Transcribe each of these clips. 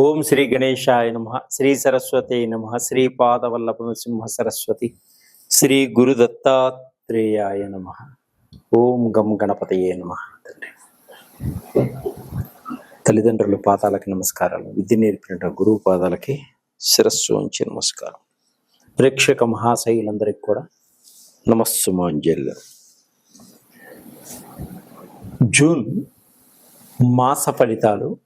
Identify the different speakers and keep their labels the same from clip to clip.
Speaker 1: ఓం శ్రీ గణేశాయ నమ శ్రీ సరస్వతి నమ శ్రీ పాదవల్లభ సింహ సరస్వతి శ్రీ గురు దత్తాత్రేయాయ నమ. ఓం గం గణపతయే నమ. తండ్రి తల్లిదండ్రుల పాదాలకి నమస్కారాలు. విద్య నేర్పిన గురువు పాదాలకి శిరస్సు ఉంచి నమస్కారం. ప్రేక్షక మహాశైలందరికీ కూడా నమస్సుమాంజలి జూన్ మాస ఫలితాలు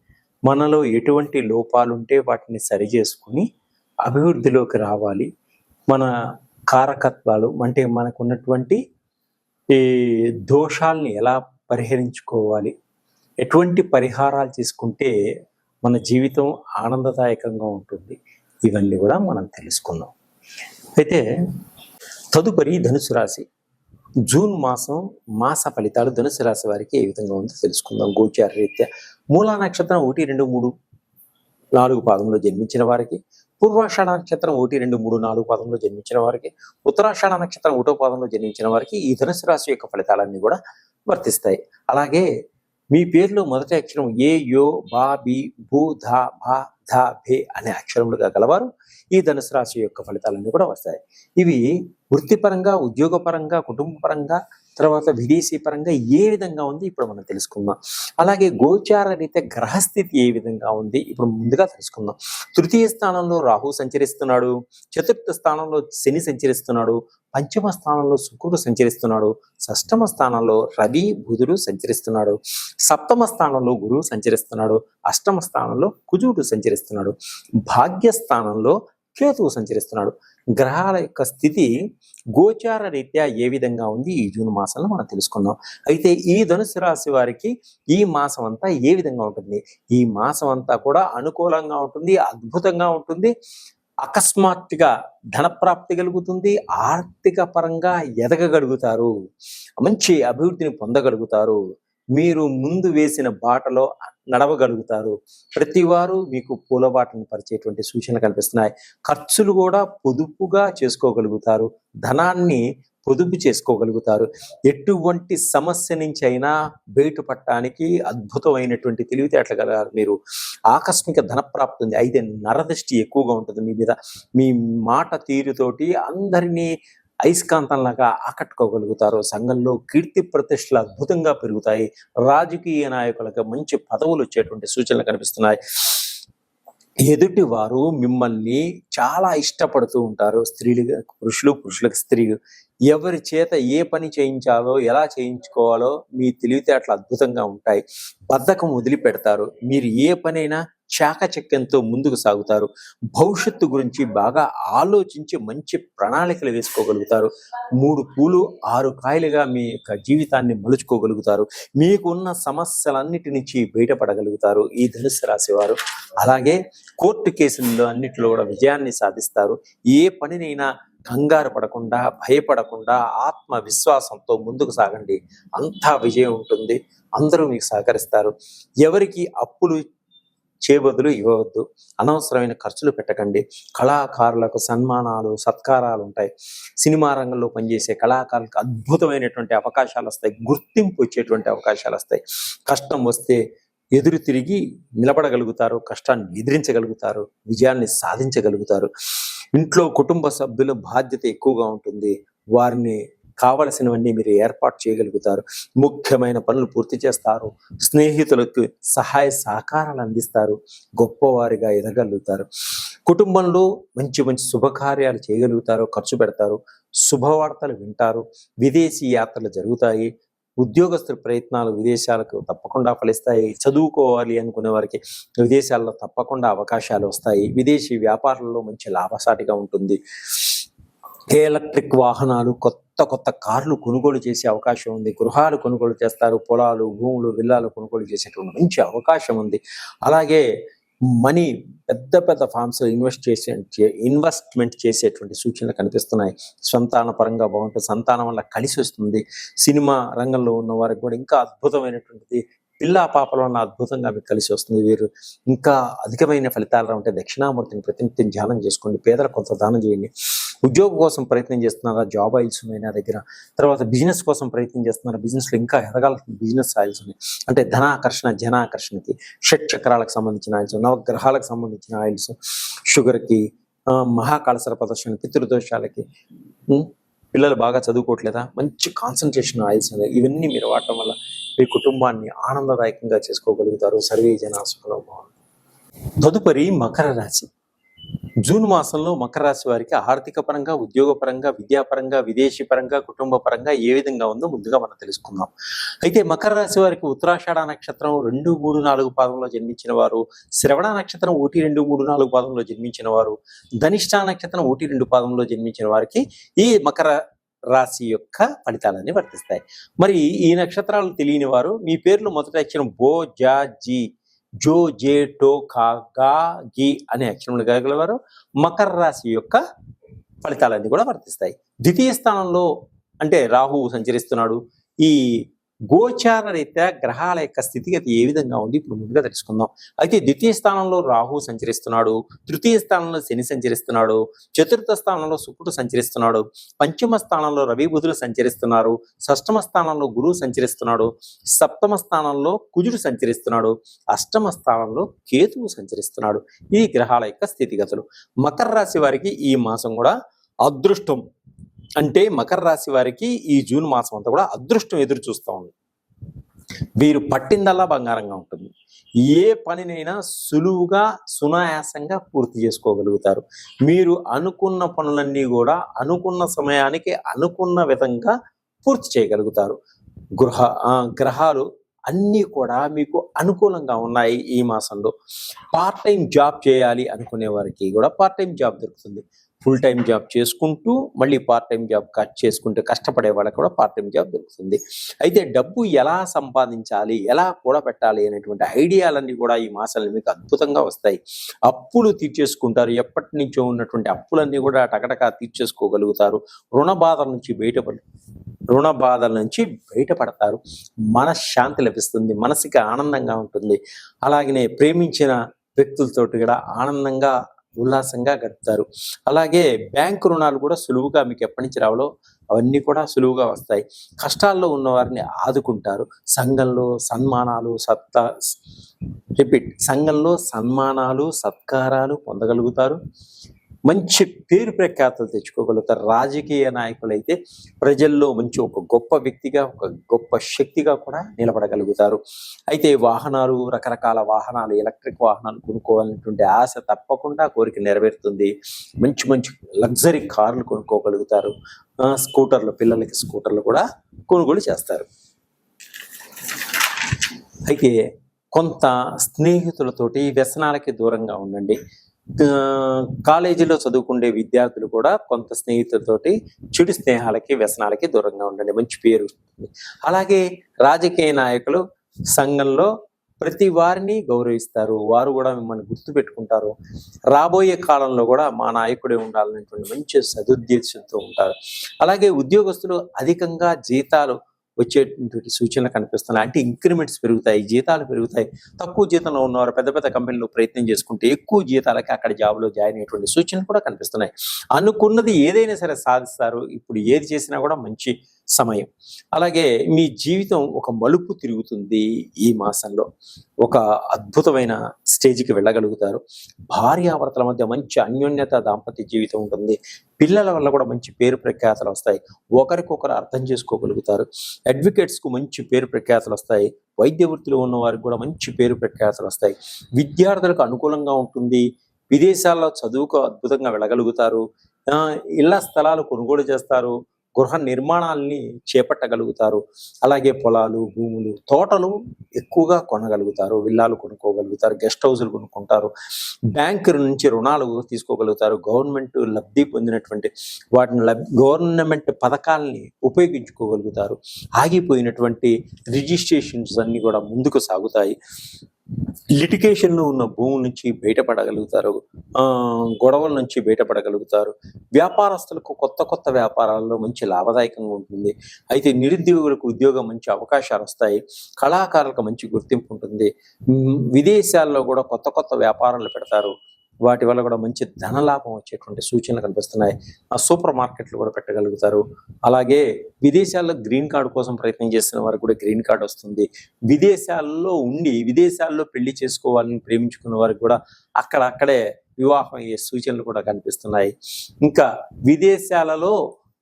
Speaker 1: మనలో ఎటువంటి లోపాలు ఉంటే వాటిని సరి చేసుకుని అభివృద్ధిలోకి రావాలి. మన కారకత్వాలు అంటే మనకున్నటువంటి ఈ దోషాల్ని ఎలా పరిహరించుకోవాలి? ఎటువంటి పరిహారాలు తీసుకుంటే మన జీవితం ఆనందదాయకంగా ఉంటుంది? ఇవన్నీ కూడా మనం తెలుసుకుందాం. అయితే తదుపరి ధనుసు రాశి. జూన్ మాసం మాస ఫలితాలు ధనుసు రాశి వారికి ఏ విధంగా ఉందో తెలుసుకుందాం గోచార రీత్యా. మూలా నక్షత్రం ఒకటి రెండు మూడు నాలుగు పాదంలో జన్మించిన వారికి పూర్వాషాఢ నక్షత్రం ఒకటి రెండు మూడు నాలుగు పాదంలో జన్మించిన వారికి ఉత్తరాషాఢ నక్షత్రం ఒకటో పాదంలో జన్మించిన వారికి ఈ ధనుసు రాశి యొక్క ఫలితాలన్నీ కూడా వర్తిస్తాయి. అలాగే మీ పేరులో మొదటి అక్షరం ఏ యో బా బి భూ ధా భా ధా భే అనే అక్షరములుగా గలవారు ఈ ధనుసు రాశి యొక్క ఫలితాలన్నీ కూడా వస్తాయి. ఇవి వృత్తిపరంగా ఉద్యోగపరంగా కుటుంబపరంగా తర్వాత విదేశీ పరంగా ఏ విధంగా ఉంది ఇప్పుడు మనం తెలుసుకుందాం. అలాగే గోచార రీత్యా గ్రహస్థితి ఏ విధంగా ఉంది ఇప్పుడు ముందుగా తెలుసుకుందాం. తృతీయ స్థానంలో రాహు సంచరిస్తున్నాడు చతుర్థ స్థానంలో శని సంచరిస్తున్నాడు పంచమ స్థానంలో శుక్రుడు సంచరిస్తున్నాడు షష్టమ స్థానంలో రవి బుధుడు సంచరిస్తున్నాడు సప్తమ స్థానంలో గురువు సంచరిస్తున్నాడు అష్టమ స్థానంలో కుజుడు సంచరిస్తున్నాడు. భాగ్యస్థానంలో కేతువు సంచరిస్తున్నాడు. గ్రహాల యొక్క స్థితి గోచార రీత్యా ఏ విధంగా ఉంది? ఈ జూన్ మాసంలో మనం తెలుసుకుందాం. అయితే ఈ ధనుసు రాశి వారికి ఈ మాసం అంతా ఏ విధంగా ఉంటుంది? ఈ మాసం అంతా కూడా అనుకూలంగా ఉంటుంది అద్భుతంగా ఉంటుంది అకస్మాత్తుగా ధనప్రాప్తి కలుగుతుంది ఆర్థిక పరంగా ఎదగగలుగుతారు మంచి అభివృద్ధిని పొందగలుగుతారు. మీరు ముందు వేసిన బాటలో నడవగలుగుతారు. ప్రతి వారు మీకు పూలబాటను పరిచేటువంటి సూచనలు కనిపిస్తున్నాయి. ఖర్చులు కూడా పొదుపుగా చేసుకోగలుగుతారు. ధనాన్ని పొదుపు చేసుకోగలుగుతారు. ఎటువంటి సమస్య నుంచి అయినా బయటపడటానికి అద్భుతమైనటువంటి తెలివితేటలు కలగారు మీరు. ఆకస్మిక ధనప్రాప్తి ఉంది. అయితే నరదృష్టి ఎక్కువగా ఉంటుంది మీ మీద. మీ మాట తీరుతోటి అందరినీ అయస్కాంతంలాగా ఆకట్టుకోగలుగుతారు సంఘంలో కీర్తి ప్రతిష్టలు అద్భుతంగా పెరుగుతాయి. రాజకీయ నాయకులకు మంచి పదవులు వచ్చేటువంటి సూచనలు కనిపిస్తున్నాయి. ఎదుటి వారు మిమ్మల్ని చాలా ఇష్టపడుతూ ఉంటారు. స్త్రీలుగా పురుషులు పురుషులకు స్త్రీలు ఎవరి చేత ఏ పని చేయించాలో ఎలా చేయించుకోవాలో మీ తెలివితేటలు అద్భుతంగా ఉంటాయి. బద్ధకం వదిలిపెడతారు. మీరు ఏ పనైనా చాకచక్యంతో ముందుకు సాగుతారు. భవిష్యత్తు గురించి బాగా ఆలోచించి మంచి ప్రణాళికలు వేసుకోగలుగుతారు. మూడు పూలు ఆరు కాయలుగా మీ యొక్క జీవితాన్ని మలుచుకోగలుగుతారు. మీకున్న సమస్యలన్నిటి నుంచి బయటపడగలుగుతారు. ఈ ధనుసు రాశి వారు. అలాగే కోర్టు కేసుల్లో అన్నిటిలో కూడా విజయాన్ని సాధిస్తారు. ఏ పనినైనా కంగారు పడకుండా భయపడకుండా ఆత్మవిశ్వాసంతో ముందుకు సాగండి. అంతా విజయం ఉంటుంది. అందరూ మీకు సహకరిస్తారు. ఎవరికి అప్పులు చేబదులు ఇవ్వవద్దు. అనవసరమైన ఖర్చులు పెట్టకండి. కళాకారులకు సన్మానాలు సత్కారాలు ఉంటాయి. సినిమా రంగంలో పనిచేసే కళాకారులకు అద్భుతమైనటువంటి అవకాశాలు వస్తాయి. గుర్తింపు వచ్చేటువంటి అవకాశాలు వస్తాయి. కష్టం వస్తే ఎదురు తిరిగి నిలబడగలుగుతారు. కష్టాన్ని ఎదిరించగలుగుతారు. విజయాన్ని సాధించగలుగుతారు. ఇంట్లో కుటుంబ సభ్యుల బాధ్యత ఎక్కువగా ఉంటుంది. వారిని కావలసినవన్నీ మీరు ఏర్పాటు చేయగలుగుతారు. ముఖ్యమైన పనులు పూర్తి చేస్తారు. స్నేహితులకు సహాయ సహకారాలు అందిస్తారు. గొప్పవారిగా ఎదగలుగుతారు. కుటుంబంలో మంచి మంచి శుభకార్యాలు చేయగలుగుతారు. ఖర్చు పెడతారు. శుభవార్తలు వింటారు. విదేశీ యాత్రలు జరుగుతాయి. ఉద్యోగస్తుల ప్రయత్నాలు విదేశాలకు తప్పకుండా ఫలిస్తాయి. చదువుకోవాలి అనుకునే వారికి విదేశాల్లో తప్పకుండా అవకాశాలు వస్తాయి. విదేశీ వ్యాపారాల్లో మంచి లాభసాటిగా ఉంటుంది. ఎలక్ట్రిక్ వాహనాలు కొత్త కొత్త కార్లు కొనుగోలు చేసే అవకాశం ఉంది. గృహాలు కొనుగోలు చేస్తారు. పొలాలు భూములు విల్లాలు కొనుగోలు చేసేటువంటి మంచి అవకాశం ఉంది. అలాగే మనీ పెద్ద పెద్ద ఫార్మ్స్ ఇన్వెస్ట్ చేసే ఇన్వెస్ట్మెంట్ చేసేటువంటి సూచనలు కనిపిస్తున్నాయి. సంతాన పరంగా బాగుంటుంది సంతానం వల్ల కలిసి వస్తుంది. సినిమా రంగంలో ఉన్న వారికి కూడా ఇంకా అద్భుతమైనటువంటిది పిల్ల పాపల ఉన్న అద్భుతంగా మీకు కలిసి వస్తుంది. వీరు ఇంకా అధికమైన ఫలితాలు ఉంటే దక్షిణామూర్తిని ప్రతినిత్యం ధ్యానం చేసుకోండి. పేదలకు కొంత దానం చేయండి. ఉద్యోగం కోసం ప్రయత్నం చేస్తున్నారా? జాబ్ ఆయిల్స్ ఉన్నాయి నా దగ్గర. తర్వాత బిజినెస్ కోసం ప్రయత్నం చేస్తున్నారా? బిజినెస్లో ఇంకా ఎదగాల్సిన బిజినెస్ ఆయిల్స్ ఉన్నాయి. అంటే ధనాకర్షణ జనాకర్షణకి షట్ చక్రాలకు సంబంధించిన ఆయిల్స్ నవగ్రహాలకు సంబంధించిన ఆయిల్స్ షుగర్కి మహాకాళసర ప్రదర్శన పితృదోషాలకి పిల్లలు బాగా చదువుకోవట్లేదా? మంచి కాన్సన్ట్రేషన్ ఆయిల్స్ ఉన్నాయి. ఇవన్నీ మీరు వాడటం వల్ల మీ కుటుంబాన్ని ఆనందదాయకంగా చేసుకోగలుగుతారు. సర్వే జన సుఖలో తదుపరి మకర రాశి. జూన్ మాసంలో మకర రాశి వారికి ఆర్థిక పరంగా ఉద్యోగ పరంగా విద్యాపరంగా విదేశీ పరంగా కుటుంబ పరంగా ఏ విధంగా ఉందో ముందుగా మనం తెలుసుకుందాం. అయితే మకర రాశి వారికి ఉత్తరాషాఢ నక్షత్రం రెండు మూడు నాలుగు పాదంలో జన్మించిన వారు శ్రవణ నక్షత్రం ఒకటి రెండు మూడు నాలుగు పాదంలో జన్మించిన వారు ధనిష్ట నక్షత్రం ఒకటి రెండు పాదంలో జన్మించిన వారికి ఈ మకర రాశి యొక్క ఫలితాలన్నీ వర్తిస్తాయి. మరి ఈ నక్షత్రాలు తెలియని వారు మీ పేర్లు మొదట అక్షరం బో జా జీ జో జే టో కా గా గి అనే అక్షరములు కలగలవారు మకర రాశి యొక్క ఫలితాలన్నీ కూడా వర్తిస్తాయి. ద్వితీయ స్థానంలో అంటే రాహువు సంచరిస్తున్నాడు. ఈ గోచార రీత్యా గ్రహాల యొక్క స్థితిగతి ఏ విధంగా ఉంది? ఇప్పుడు ముందుగా తెలుసుకుందాం. అయితే ద్వితీయ స్థానంలో రాహు సంచరిస్తున్నాడు తృతీయ స్థానంలో శని సంచరిస్తున్నాడు చతుర్థ స్థానంలో శుక్రుడు సంచరిస్తున్నాడు పంచమ స్థానంలో రవి బుధులు సంచరిస్తున్నారు షష్టమ స్థానంలో గురువు సంచరిస్తున్నాడు సప్తమ స్థానంలో కుజుడు సంచరిస్తున్నాడు అష్టమ స్థానంలో కేతువు సంచరిస్తున్నాడు. ఈ గ్రహాల యొక్క స్థితిగతులు. మకర రాశి వారికి ఈ మాసం కూడా అదృష్టం. అంటే మకర రాశి వారికి ఈ జూన్ మాసం అంతా కూడా అదృష్టం ఎదురు చూస్తూ ఉంది. వీరు పట్టిందల్లా బంగారంగా ఉంటుంది. ఏ పనినైనా సులువుగా సునాయాసంగా పూర్తి చేసుకోగలుగుతారు. మీరు అనుకున్న పనులన్నీ కూడా అనుకున్న సమయానికి అనుకున్న విధంగా పూర్తి చేయగలుగుతారు. గృహ ఆ, గ్రహాలు అన్నీ కూడా మీకు అనుకూలంగా ఉన్నాయి ఈ మాసంలో. పార్ట్ టైం జాబ్ చేయాలి అనుకునే వారికి కూడా పార్ట్ టైం జాబ్ దొరుకుతుంది. ఫుల్ టైం జాబ్ చేసుకుంటూ మళ్ళీ పార్ట్ టైం జాబ్ కట్ చేసుకుంటూ కష్టపడే వాళ్ళకి కూడా పార్ట్ టైం జాబ్ దొరుకుతుంది. అయితే డబ్బు ఎలా సంపాదించాలి ఎలా కూడా పెట్టాలి అనేటువంటి ఐడియాలన్నీ కూడా ఈ మాసాలు మీకు అద్భుతంగా వస్తాయి. అప్పులు తీర్చేసుకుంటారు. ఎప్పటి నుంచో ఉన్నటువంటి అప్పులన్నీ కూడా టకటకా తీర్చేసుకోగలుగుతారు. రుణ బాధల నుంచి బయటపడి రుణ బాధల నుంచి బయటపడతారు. మనశ్శాంతి లభిస్తుంది మనసుకి ఆనందంగా ఉంటుంది. అలాగనే ప్రేమించిన వ్యక్తులతోటి కూడా ఆనందంగా ఉల్లాసంగా గడుపుతారు. అలాగే బ్యాంకు రుణాలు కూడా సులువుగా మీకు ఎప్పటి నుంచి రావాలో అవన్నీ కూడా సులువుగా వస్తాయి. కష్టాల్లో ఉన్నవారిని ఆదుకుంటారు. సంఘంలో సన్మానాలు సత్తా రిపీట్. సంఘంలో సన్మానాలు సత్కారాలు పొందగలుగుతారు. మంచి పేరు ప్రఖ్యాతలు తెచ్చుకోగలుగుతారు. రాజకీయ నాయకులైతే ప్రజల్లో మంచి ఒక గొప్ప వ్యక్తిగా ఒక గొప్ప శక్తిగా కూడా నిలబడగలుగుతారు. అయితే వాహనాలు రకరకాల వాహనాలు ఎలక్ట్రిక్ వాహనాలు కొనుక్కోవాలనేటువంటి ఆశ తప్పకుండా కోరిక నెరవేరుతుంది. మంచి మంచి లగ్జరీ కార్లు కొనుక్కోగలుగుతారు. ఆ, స్కూటర్లు పిల్లలకి స్కూటర్లు కూడా కొనుగోలు చేస్తారు. అయితే కొంత స్నేహితులతోటి వ్యసనాలకి దూరంగా ఉండండి. కాలేజీలో చదువుకునే విద్యార్థులు కూడా కొంత స్నేహితులతోటి చెడు స్నేహాలకి వ్యసనాలకి దూరంగా ఉండండి. మంచి పేరు. అలాగే రాజకీయ నాయకులు సంఘంలో ప్రతి వారిని గౌరవిస్తారు. వారు కూడా మిమ్మల్ని గుర్తు పెట్టుకుంటారు. రాబోయే కాలంలో కూడా మా నాయకుడే ఉండాలనేటువంటి మంచి సదుద్దేశంతో ఉంటారు. అలాగే ఉద్యోగస్తులు అధికంగా జీతాలు వచ్చేటువంటి సూచనలు కనిపిస్తున్నాయి. అంటే ఇంక్రిమెంట్స్ పెరుగుతాయి జీతాలు పెరుగుతాయి. తక్కువ జీతంలో ఉన్నవారు పెద్ద పెద్ద కంపెనీలు ప్రయత్నం చేసుకుంటే ఎక్కువ జీతాలకి అక్కడ జాబ్లో జాయిన్ అయ్యేటువంటి సూచనలు కూడా కనిపిస్తున్నాయి. అనుకున్నది ఏదైనా సరే సాధిస్తారు. ఇప్పుడు ఏది చేసినా కూడా మంచి సమయం. అలాగే మీ జీవితం ఒక మలుపు తిరుగుతుంది ఈ మాసంలో. ఒక అద్భుతమైన స్టేజ్కి వెళ్ళగలుగుతారు. భార్యాభర్తల మధ్య మంచి అన్యోన్యత దాంపత్య జీవితం ఉంటుంది. పిల్లల వల్ల కూడా మంచి పేరు ప్రఖ్యాతలు వస్తాయి. ఒకరికొకరు అర్థం చేసుకోగలుగుతారు. అడ్వకేట్స్కు మంచి పేరు ప్రఖ్యాతలు వస్తాయి. వైద్య వృత్తిలో ఉన్న వారికి కూడా మంచి పేరు ప్రఖ్యాతలు వస్తాయి. విద్యార్థులకు అనుకూలంగా ఉంటుంది. విదేశాల్లో చదువుకు అద్భుతంగా వెళ్ళగలుగుతారు. ఇళ్ళ స్థలాలు కొనుగోలు చేస్తారు. గృహ నిర్మాణాలని చేపట్టగలుగుతారు. అలాగే పొలాలు భూములు తోటలు ఎక్కువగా కొనగలుగుతారు. విల్లాలు కొనుక్కోగలుగుతారు గెస్ట్ హౌసులు కొనుక్కుంటారు. బ్యాంకు నుంచి రుణాలు తీసుకోగలుగుతారు. గవర్నమెంట్ లబ్ధి పొందినటువంటి వాటిని లబ్ గవర్నమెంట్ పథకాలని ఉపయోగించుకోగలుగుతారు. ఆగిపోయినటువంటి రిజిస్ట్రేషన్స్ అన్ని కూడా ముందుకు సాగుతాయి. లిటికేషన్లో ఉన్న భూమి నుంచి బయటపడగలుగుతారు గొడవల నుంచి బయటపడగలుగుతారు. వ్యాపారస్తులకు కొత్త కొత్త వ్యాపారాల్లో మంచి లాభదాయకంగా ఉంటుంది. అయితే నిరుద్యోగులకు ఉద్యోగం మంచి అవకాశాలు వస్తాయి. కళాకారులకు మంచి గుర్తింపు ఉంటుంది. విదేశాల్లో కూడా కొత్త కొత్త వ్యాపారాలు పెడతారు. వాటి వల్ల కూడా మంచి ధనలాభం వచ్చేటువంటి సూచనలు కనిపిస్తున్నాయి. ఆ సూపర్ మార్కెట్లు కూడా పెట్టగలుగుతారు. అలాగే విదేశాల్లో గ్రీన్ కార్డు కోసం ప్రయత్నం చేస్తున్న వారికి కూడా గ్రీన్ కార్డు వస్తుంది. విదేశాల్లో ఉండి విదేశాల్లో పెళ్ళి చేసుకోవాలని ప్రేమించుకున్న వారికి కూడా అక్కడ అక్కడే వివాహం అయ్యే సూచనలు కూడా కనిపిస్తున్నాయి. ఇంకా విదేశాలలో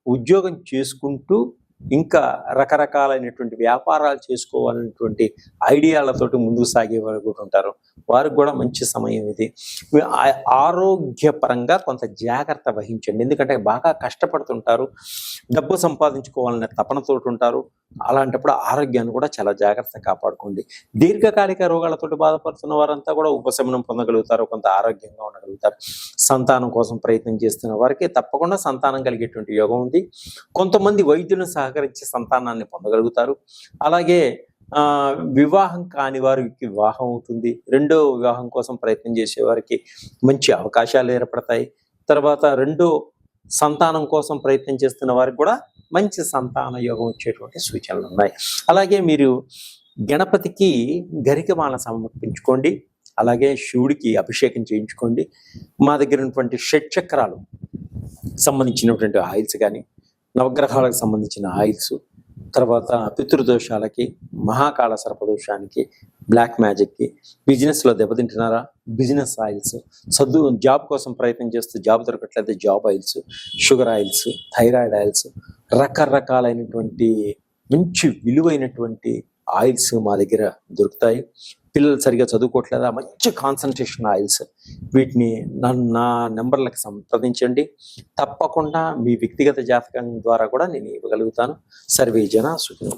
Speaker 1: ఉద్యోగం చేసుకుంటూ ఇంకా రకరకాలైనటువంటి వ్యాపారాలు చేసుకోవాలనేటువంటి ఐడియాలతోటి ముందుకు సాగే వారు కూడా ఉంటారు. వారికి కూడా మంచి సమయం ఇది. ఆరోగ్యపరంగా కొంత జాగ్రత్త వహించండి. ఎందుకంటే బాగా కష్టపడుతుంటారు. డబ్బు సంపాదించుకోవాలనే తపనతో ఉంటారు. అలాంటప్పుడు ఆరోగ్యాన్ని కూడా చాలా జాగ్రత్త కాపాడుకోండి. దీర్ఘకాలిక రోగాలతోటి బాధపడుతున్న వారంతా కూడా ఉపశమనం పొందగలుగుతారు. కొంత ఆరోగ్యంగా ఉండగలుగుతారు. సంతానం కోసం ప్రయత్నం చేస్తున్న వారికి తప్పకుండా సంతానం కలిగేటువంటి యోగం ఉంది. కొంతమంది వైద్యులను సహకరించి సంతానాన్ని పొందగలుగుతారు. అలాగే వివాహం కాని వారికి వివాహం అవుతుంది. రెండో వివాహం కోసం ప్రయత్నం చేసే వారికి మంచి అవకాశాలు ఏర్పడతాయి. తర్వాత రెండో సంతానం కోసం ప్రయత్నం చేస్తున్న వారికి కూడా మంచి సంతాన యోగం వచ్చేటువంటి సూచనలు ఉన్నాయి. అలాగే మీరు గణపతికి గరికమాల సమర్పించుకోండి. అలాగే శివుడికి అభిషేకం చేయించుకోండి. మా దగ్గర ఉన్నటువంటి షట్ చక్రాలు సంబంధించినటువంటి ఆయిల్స్ కానీ నవగ్రహాలకు సంబంధించిన ఆయిల్స్ తర్వాత పితృదోషాలకి మహాకాళ సర్పదోషానికి బ్లాక్ మ్యాజిక్కి బిజినెస్లో దెబ్బతింటున్నారా? Business oils. చదువు జాబ్ కోసం ప్రయత్నం చేస్తూ job దొరకట్లయితే job oils sugar oils thyroid oils. రకరకాలైనటువంటి మంచి విలువైనటువంటి ఆయిల్స్ మా దగ్గర దొరుకుతాయి. పిల్లలు సరిగా చదువుకోవట్లేదా? మంచి కాన్సన్ట్రేషన్ ఆయిల్స్ వీటిని నన్ను నా నెంబర్లకు సంప్రదించండి. తప్పకుండా మీ వ్యక్తిగత జాతకం ద్వారా కూడా నేను ఇవ్వగలుగుతాను. సర్వే జన సుఖంగా